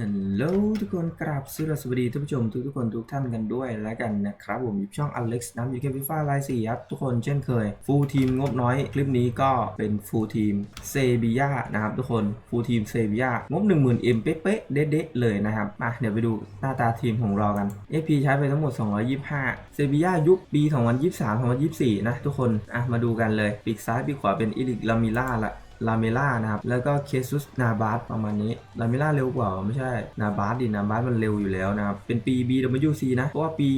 ฮัลโหลทุกคนกราบสวัสดีท่านผู้ชมทุกทุกคนทุกท่านกันด้วยแล้วกันนะครับผมอยู่ช่อง Alex น้ำอยู่แค่ฟีฟ่าไลน์สี่ครับทุกคนเช่นเคยฟูลทีมงบน้อย คลิปนี้ก็เป็นฟูลทีมเซบียานะครับทุกคนฟูลทีมเซบียางบ 10,000 M เป๊ะเด๊ะๆเลยนะครับมาเดี๋ยวไปดูหน้าตาทีมของเรากัน AP ใช้ไปทั้งหมด 225 เซบียายุคปี 2023-2024 นะทุกคนอะมาดูกันเลยปีกซ้ายปีกขวาเป็นอิลิกลามิล่าละ ลาเมล่านะครับ แล้วก็เคซุสนาบาสประมาณนี้ ลาเมล่าเร็วกว่าไม่ใช่ นาบาสดิ นาบาสมันเร็วอยู่แล้วนะครับ เป็นปี BWC นะ เพราะว่าปี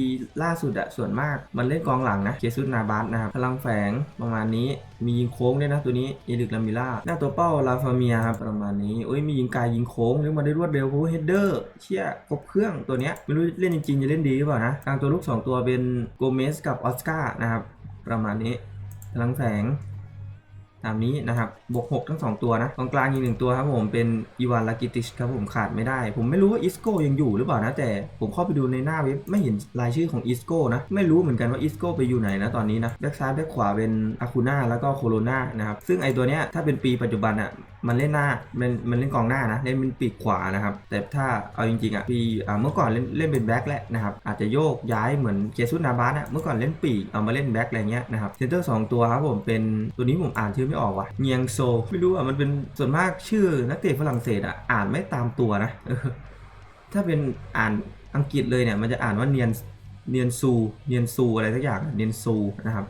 ล่าสุดอะส่วนมากมันเล่นกองหลังนะ เคซุสนาบาสนะครับ พลังแฝงประมาณนี้ มียิงโค้งด้วยนะตัวนี้เอลิกลาเมล่า หน้าตัวเป้าลาฟาเมียครับประมาณนี้โอ้ยมียิงกายยิงโค้งเล่นมาได้รวดเร็วเพราะว่าเฮดเดอร์เชี่ยครบเครื่องตัวเนี้ยไม่รู้เล่นจริงๆจะเล่นดีหรือเปล่านะกลางตัวลูกสองตัวเป็นโกเมสกับออสการ์นะครับประมาณนี้พลังแฝง ตามนี้นะครับ บวก 6 ทั้ง 2 ตัวนะ ตรงกลางอีกหนึ่งตัวครับผม เป็นอีวานลากิติชครับผมขาดไม่ได้ ผมไม่รู้ว่าอิสโกยังอยู่หรือเปล่านะ แต่ผมเข้าไปดูในหน้าเว็บไม่เห็นรายชื่อของอิสโกนะ ไม่รู้เหมือนกันว่าอิสโกไปอยู่ไหนนะตอนนี้นะ แบ็กซ้ายแบ็กขวาเป็นอาคูน่าแล้วก็โคโรนานะครับ ซึ่งไอตัวเนี้ยถ้าเป็นปีปัจจุบันอะ มันเล่นหน้ามันมันเล่นกองหน้านะเล่นเป็นปีกขวานะครับแต่ถ้าเอาจริงๆอะปีเมื่อก่อนเล่นเล่นเป็นแบ็คแหละนะครับอาจจะโยกย้ายเหมือนเจสุนาบาสอะเมื่อก่อนเล่นปีกเอามาเล่นแบ็คอะไรเงี้ยนะครับเซนเตอร์สองตัวครับผมเป็นตัวนี้ผมอ่านชื่อไม่ออกว่ะเนียงโซไม่รู้อะมันเป็นส่วนมากชื่อนักเตะฝรั่งเศสอะอ่านไม่ตามตัวนะถ้าเป็นอ่านอังกฤษเลยเนี่ยมันจะอ่านว่าเนียนเนียนซูเนียนซูอะไรสักอย่างเนียนซูนะครับ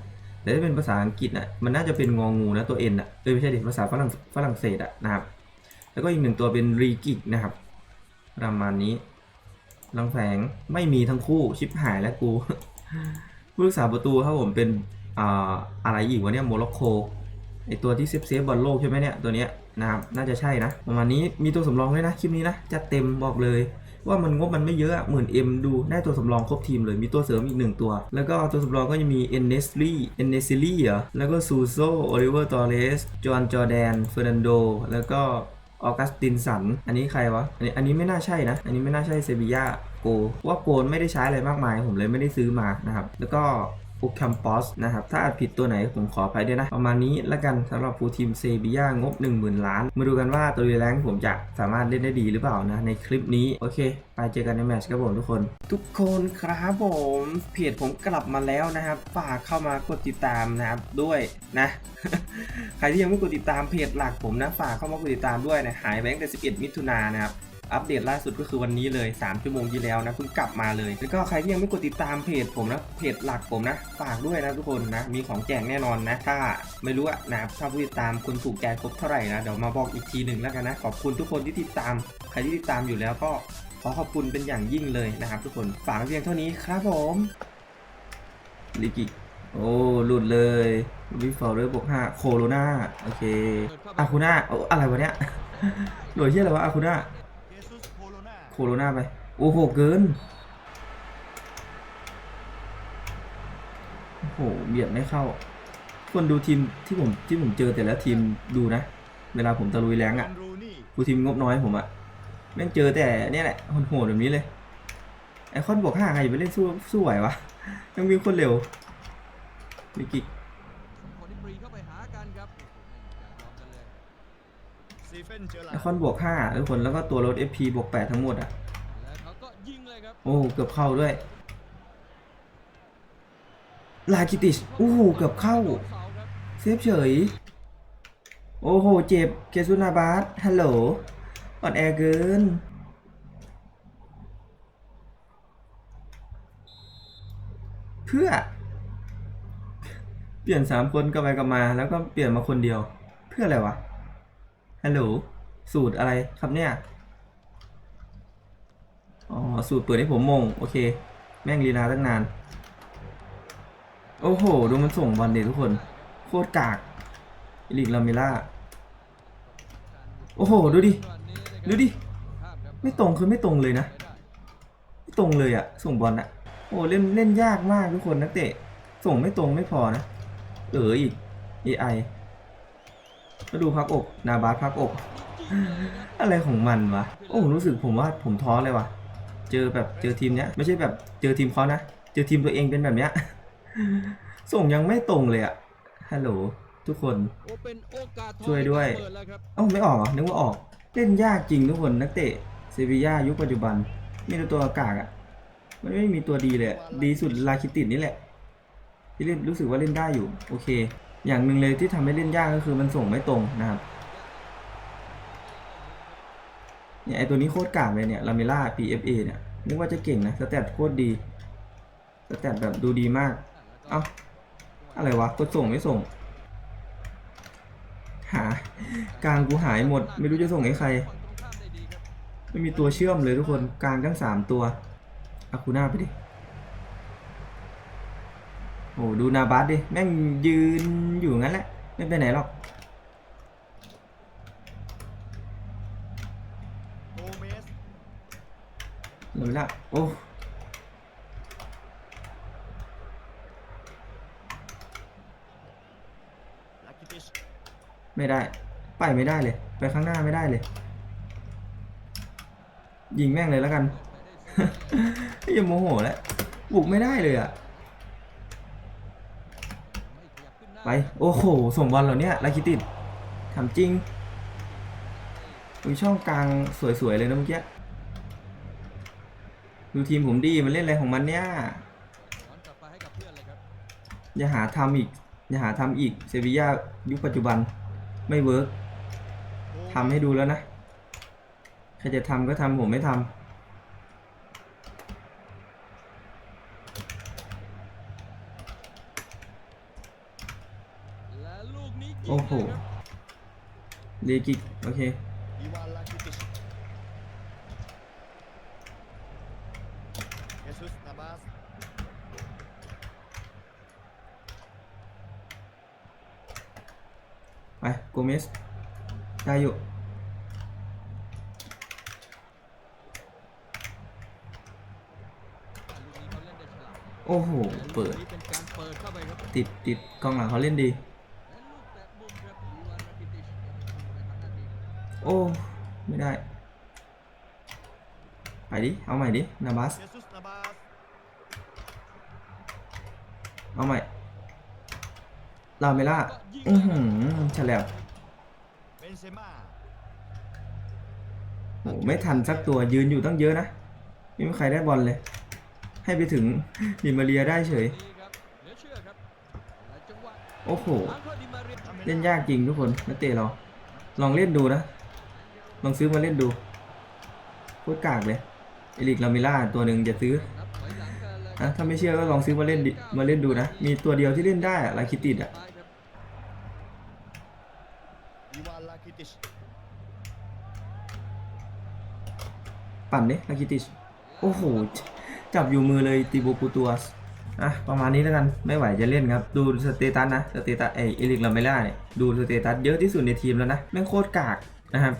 แต่ถ้าเป็นภาษาอังกฤษอะมันน่าจะเป็นงองูนะตัวเอ็นอะเออไม่ใช่ดิภาษาฝรั่งฝรั่งเศสอะนะครับ แล้วก็อีกหนึ่งตัวเป็นรีกิกนะครับประมาณนี้ลังแฝงไม่มีทั้งคู่ชิปหายแล้วกู ผู้รักษาประตูครับผมเป็นอ่าอะไรอีกวะเนี่ยโมร็อกโกไอตัวที่เซฟเซฟบอลโลกใช่ไหมเนี่ยตัวเนี้ยนะครับน่าจะใช่นะ ประมาณนี้มีตัวสำรองด้วยนะคลิปนี้นะจัดเต็มบอกเลย ว่ามันงบมันไม่เยอะหมื่นเอ็มดูได้ตัวสำรองครบทีมเลยมีตัวเสริมอีกหนึ่งตัว แล้วก็ตัวสำรองก็จะมีเอนเนสลี่เอนเนซิลี่เหรอแล้วก็ซูโซโอลิเวอร์ตอเรสจอห์นจอแดนเฟอร์นันโดแล้วก็ออกัสตินสัน อันนี้ใครวะ อันนี้อันนี้ไม่น่าใช่นะ อันนี้ไม่น่าใช่เซบียาโกว่าโกนไม่ได้ใช้อะไรมากมาย ผมเลยไม่ได้ซื้อมานะครับ แล้วก็ โปรแกรมปอสนะครับ ถ้าอาจผิดตัวไหนผมขออภัยด้วยนะ ประมาณนี้ละกันสำหรับฟูทีมเซบียางบ 10,000 ล้าน มาดูกันว่าตัวรีแรงผมจะสามารถเล่นได้ดีหรือเปล่านะ ในคลิปนี้ โอเค ไปเจอกันในแมตช์ครับผมทุกคน ทุกคนครับผมเพจผมกลับมาแล้วนะครับ ฝากเข้ามากดติดตามนะครับด้วยนะใครที่ยังไม่กดติดตามเพจหลักผมนะฝากเข้ามากดติดตามด้วยนะหายไปตั้งแต่11 มิถุนายนนะครับ อัปเดตล่าสุดก็คือวันนี้เลย 3 ชั่วโมงที่แล้วนะเพิ่งกลับมาเลย แล้วก็ใครที่ยังไม่กดติดตามเพจผมนะ เพจหลักผมนะ ฝากด้วยนะทุกคนนะ มีของแจกแน่นอนนะ ถ้าไม่รู้อะนะ ถ้าผู้ติดตามคนถูกใจครบเท่าไหร่นะ เดี๋ยวมาบอกอีกทีหนึ่งแล้วกันนะ ขอบคุณทุกคนที่ติดตาม ใครที่ติดตามอยู่แล้วก็ขอขอบคุณเป็นอย่างยิ่งเลยนะครับ ทุกคน ฝากเพียงเท่านี้ครับผมลิกิโอ้หลุดเลยวิฟอร์เรอร์บวกห้าโคโรนาโอเคอาคูน่าโอ้อะไรวะเนี้ยหลุดที่อะไรวะอาคูน่า โคโรนาไป โอ้โห เกิน โอ้โห เบียดไม่เข้า คนดูทีมที่ผมที่ผมเจอแต่ละทีมดูนะ เวลาผมตะลุยแรงอะ่ะกูทีมงบน้อยผมอะ่ะแม่งเจอแต่เนี่ยแหละโหดแบบนี้เลย ไอคอนบอกห้าใครจะไปเล่นสู้สู้ไหววะยังวิ่งโคนเร็วมิกิค ไอคอนบวกห้าทุกคนแล้วก็ตัวรถ FP บวกแปดทั้งหมดอะแล้วเขาก็ยิงเลยครับโอ้เกือบเข้าด้วย ลากิติชโอ้โหเกือบเข้าเสาครับเซฟเฉย โอ้โห เจ็บ เกซุนาบาสฮัลโหลอ่อนแอเกินเพื่อ เปลี่ยนสามคนกลับไปกลับมาแล้วก็เปลี่ยนมาคนเดียว เพื่ออะไรวะ ฮัลโหล สูตรอะไรครับเนี่ย อ๋อ สูตรเปิดให้ผมมง โอเค แม่งลีลาตั้งนาน โอ้โห ดูมันส่งบอลเด็ทุกคน โคตรกากลิกลาเมล่า โอ้โห ดูดิ ดูดิ ไม่ตรงคือไม่ตรงเลยนะ ไม่ตรงเลยอะส่งบอลอะโอ้เล่นเล่นยากมากทุกคนนักเตะ ส่งไม่ตรงไม่พอนะ เอออีก AI ก็ดูพักอก นาบาสพักอก อะไรของมันวะ โอ้รู้สึกผมว่าผมท้อเลยว่ะ เจอแบบเจอทีมเนี้ย ไม่ใช่แบบเจอทีมเขานะ เจอทีมตัวเองเป็นแบบเนี้ย ส่งยังไม่ตรงเลยอะฮัลโหลทุกคนนช่วยด้วย เอ้าไม่ออกเหรอนึกว่าออก เล่นยากจริงทุกคนนักเตะเซบีย่ายุคปัจจุบัน มีแต่ตัวอากาศอะมันไม่มีตัวดีเลย ดีสุดลาคิติดนี่แหละที่เล่นรู้สึกว่าเล่นได้อยู่ โอเค อย่างหนึ่งเลยที่ทำให้เล่นยากก็คือมันส่งไม่ตรงนะครับเนี่ยไอตัวนี้โคตรกากเลยเนี่ยลาเมล่า PFA เนี่ยนึกว่าจะเก่งนะสแตทโคตรดีสแตทแบบดูดีมาก เอ้าอะไรวะกดส่งไม่ส่ง หากลางกูหายหมด ไม่รู้จะส่งให้ใคร ไม่มีตัวเชื่อมเลยทุกคนกลางทั้งสามตัวอาคูน่าไปดิ โอ้ดูนาบัสดิ แม่งยืนอยู่งั้นแหละ ไม่ไปไหนหรอก โกเมสเลยละโอ้ ลาคิติชไม่ได้ ไปไม่ได้เลย ไปข้างหน้าไม่ได้เลย ยิงแม่งเลยแล้วกัน อย่าโมโหแล้วบุกไม่ได้เลยอะ ไม่ขยับขึ้นหน้า ไป โอ้โหส่งบอลเหรอเนี่ยลาคิติดถามจริงดูช่องกลางสวยๆเลยนะเมื่อกี้ ดูทีมผมดีมันเล่นอะไรของมันเนี่ยอย่าหาทำอีก อย่าหาทำอีก เซบียายุคปัจจุบันไม่เวิร์กทำให้ดูแล้วนะ ใครจะทำก็ทำผมไม่ทำ และลูกนี้ยิง โโอ้โหเลกิกโอเคไปโกเมสได้อยู่โอ้โห เปิด ติดติดกองหลังเขาเล่นดี และลูกแตะมุมครับอีวานราคิติชไปทำหน้าที่ โอ้ ไม่ได้ ไปดิ เอาใหม่ดิ นาบัสเยซุสนาบาสเอาใหม่ ลาเมล่าก็ยิงอือแล้วหืครับอฉลับเบนเซม่าโหไม่ทันสักตัวยืนอยู่ตั้งเยอะนะ ไม่มีใครได้บอลเลย ให้ไปถึงดิมาเรียได้เฉยดีครับเหลือเชื่อครับและจังหวะโอ้โหอังโคดิมาเรียทำไม่ได้เล่นยากจริงทุกคนนักเตะเรา ลองเล่นดูนะ ลองซื้อมาเล่นดูโคตรกากเลยเอลิกลาเมล่าตัวหนึ่งจะซื้อนับถอยหลังกันเลยนะถ้าไม่เชื่อก็ลองซื้อมาเล่นดิมาเล่นดูนะ มีตัวเดียวที่เล่นได้อะลาคิติดอะไปครับอีวานลาคิติชปั่นดิลาคิติชโอ้โห จับอยู่มือเลยติโบปูตัวสอะประมาณนี้แล้วกันไม่ไหวจะเล่นครับ ดูสเตตัสนะ สเตตัสไอเอลิกลาเมล่าเนี่ย ดูสเตตัสเยอะที่สุดในทีมแล้วนะ แม่งโคตรกากนะครับ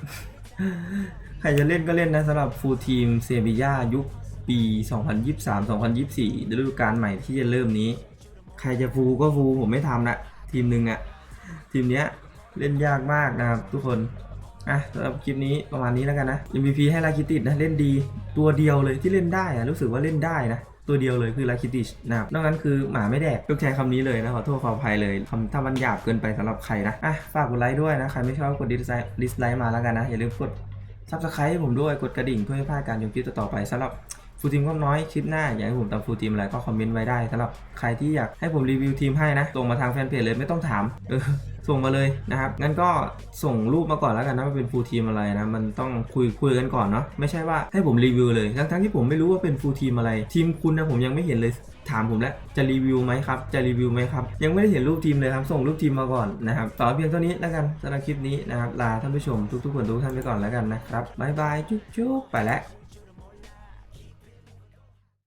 ใครจะเล่นก็เล่นนะสำหรับฟูลทีมเซบีย่ายุคปี 2023-2024ฤดูกาลใหม่ที่จะเริ่มนี้ ใครจะฟูลก็ฟูลผมไม่ทำนะทีมหนึ่งอะทีมเนี้ยเล่นยากมากนะครับทุกคนอะสำหรับคลิปนี้ประมาณนี้แล้วกันนะ MVP ให้ลาคิติดนะเล่นดีตัวเดียวเลยที่เล่นได้อะรู้สึกว่าเล่นได้นะ ตัวเดียวเลยคือลาคิติชนะครับนอกนั้นคือหมาไม่แดกต้องใช้คำนี้เลยนะขอโทษขออภัยเลยคำถ้ามันหยาบเกินไปสำหรับใครนะอะฝากกดไลค์ด้วยนะใครไม่ชอบกดดิสไลค์ดิสไลค์มาแล้วกันนะอย่าลืมกดซับสไครต์ให้ผมด้วยกดกระดิ่งเพื่อไม่พลาดการชมคลิปต่อไปสำหรับฟูลทีมก็น้อยคลิปหน้าอยากให้ผมตามฟูลทีมอะไรก็คอมเมนต์ไว้ได้สำหรับใครที่อยากให้ผมรีวิวทีมให้นะส่งมาทางแฟนเพจเลยไม่ต้องถามเออ ส่งมาเลยนะครับ งั้นก็ส่งรูปมาก่อนแล้วกันนะว่าเป็นฟูลทีมอะไรนะ มันต้องคุยคุยกันก่อนเนาะ ไม่ใช่ว่าให้ผมรีวิวเลยทั้งๆที่ผมไม่รู้ว่าเป็นฟูลทีมอะไร ทีมคุณนะผมยังไม่เห็นเลยถามผมแล้วจะรีวิวไหมครับ จะรีวิวไหมครับ ยังไม่ได้เห็นรูปทีมเลยครับ ส่งรูปทีมมาก่อนนะครับ ต่อเพียงเท่านี้แล้วกันสำหรับคลิปนี้นะครับ ลาท่านผู้ชมทุกๆคนทุกท่านไปก่อนแล้วกันนะครับ บ๊ายบาย จุ๊บๆไปแล้ว